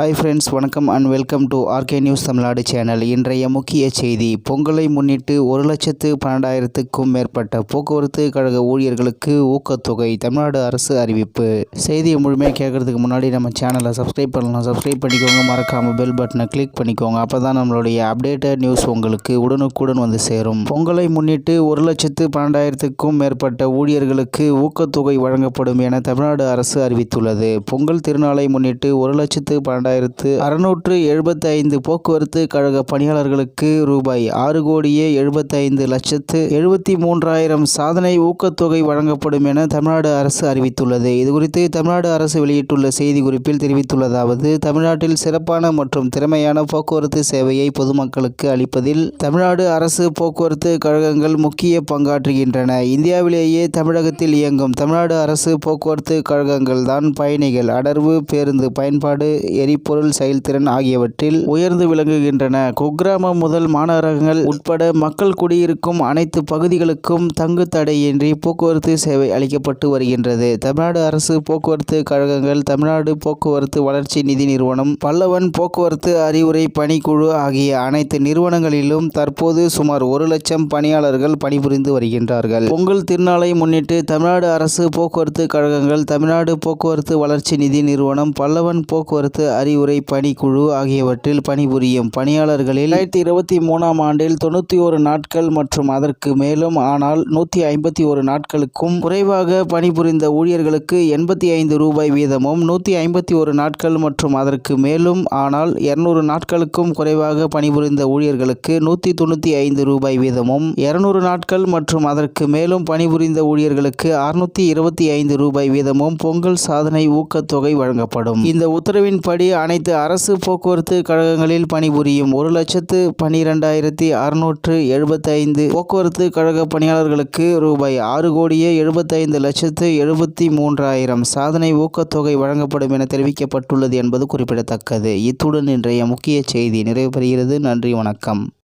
Hi friends வணக்கம் and welcome to RK news Tamil Nadu channel இன்றைய முக்கிய செய்தி பொங்கலை முன்னிட்டு ஒரு லட்சத்து பன்னெண்டாயிரத்துக்கும் மேற்பட்ட போக்குவரத்து கழக ஊழியர்களுக்கு ஊக்கத்தொகை தமிழ்நாடு அரசு அறிவிப்பு. செய்தியை முழுமையாக கேட்கறதுக்கு முன்னாடி நம்ம சேனலை சப்ஸ்கிரைப் பண்ணலாம். சப்ஸ்கிரைப் பண்ணிக்கோங்க மறக்காமல் பெல் பட்டனை கிளிக் பண்ணிக்கோங்க. அப்போ தான் நம்மளுடைய அப்டேட்டட் நியூஸ் உங்களுக்கு உடனுக்குடன் வந்து சேரும். பொங்கலை முன்னிட்டு ஒரு லட்சத்து பன்னெண்டாயிரத்துக்கும் மேற்பட்ட ஊழியர்களுக்கு ஊக்கத்தொகை வழங்கப்படும் என தமிழ்நாடு அரசு அறிவித்துள்ளது. பொங்கல் திருநாளை முன்னிட்டு ஒரு லட்சத்து இரண்டாயிரத்து அறுநூற்று எழுபத்தி ஐந்து போக்குவரத்து கழக பணியாளர்களுக்கு ரூபாய் ஆறு கோடியே எழுபத்தைந்து லட்சத்து எழுபத்தி மூன்றாயிரம் சாதனை ஊக்கத்தொகை வழங்கப்படும் என தமிழ்நாடு அரசு அறிவித்துள்ளது. இதுகுறித்து தமிழ்நாடு அரசு வெளியிட்டுள்ள செய்தி குறிப்பில் தெரிவித்துள்ளதாவது தமிழ்நாட்டில் சிறப்பான மற்றும் திறமையான போக்குவரத்து சேவையை பொதுமக்களுக்கு அளிப்பதில் தமிழ்நாடு அரசு போக்குவரத்து கழகங்கள் முக்கிய பங்காற்றுகின்றன. இந்தியாவிலேயே தமிழகத்தில் இயங்கும் தமிழ்நாடு அரசு போக்குவரத்து கழகங்கள் தான் பயணிகள் அடர்வு பேருந்து பயன்பாடு எரி எரிபொருள் செயல்திறன் ஆகியவற்றில் உயர்ந்து விளங்குகின்றன. குக்கிராமம் முதல் மாநகரங்கள் உட்பட மக்கள் குடியிருக்கும் அனைத்து பகுதிகளுக்கும் தங்கு தடையின்றி போக்குவரத்து சேவை அளிக்கப்பட்டு வருகின்றது. தமிழ்நாடு அரசு போக்குவரத்து கழகங்கள் தமிழ்நாடு போக்குவரத்து வளர்ச்சி நிதி நிறுவனம் பல்லவன் போக்குவரத்து அறிவுரை பணிக்குழு ஆகிய அனைத்து நிறுவனங்களிலும் தற்போது சுமார் ஒரு லட்சம் பணியாளர்கள் பணிபுரிந்து வருகின்றார்கள். பொங்கல் திருநாளை முன்னிட்டு தமிழ்நாடு அரசு போக்குவரத்து கழகங்கள் தமிழ்நாடு போக்குவரத்து வளர்ச்சி நிதி நிறுவனம் பல்லவன் போக்குவரத்து அறிவுரை பணிக்குழு ஆகியவற்றில் பணிபுரியும் பணியாளர்களில் இரண்டாயிரத்தி இருபத்தி மூணாம் ஆண்டில் தொண்ணூற்றி ஒரு நாட்கள் மற்றும் அதற்கு மேலும் ஆனால் நூற்றி ஐம்பத்தி ஒரு நாட்களுக்கும் குறைவாக பணிபுரிந்த ஊழியர்களுக்கு எண்பத்தி ஐந்து ரூபாய் வீதமும் நூற்றி ஐம்பத்தி ஒரு நாட்கள் மற்றும் அதற்கு மேலும் ஆனால் இருநூறு நாட்களுக்கும் குறைவாக பணிபுரிந்த ஊழியர்களுக்கு நூற்றி தொண்ணூற்றி ஐந்து ரூபாய் வீதமும் இருநூறு நாட்கள் மற்றும் அதற்கு மேலும் பணிபுரிந்த ஊழியர்களுக்கு அறுநூற்றி இருபத்தி ஐந்து ரூபாய் வீதமும் பொங்கல் சாதனை ஊக்கத்தொகை வழங்கப்படும். இந்த உத்தரவின்படி அனைத்து அரசு போக்குவரத்து கழகங்களில் பணிபுரியும் ஒரு லட்சத்து பனிரெண்டாயிரத்தி அறுநூற்று எழுபத்தைந்து போக்குவரத்து கழக பணியாளர்களுக்கு ரூபாய் ஆறு கோடியே எழுபத்தைந்து லட்சத்து எழுபத்தி மூன்றாயிரம் சாதனை ஊக்கத்தொகை வழங்கப்படும் என தெரிவிக்கப்பட்டுள்ளது என்பது குறிப்பிடத்தக்கது. இத்துடன் இன்றைய முக்கிய செய்தி நிறைவு பெறுகிறது நன்றி வணக்கம்.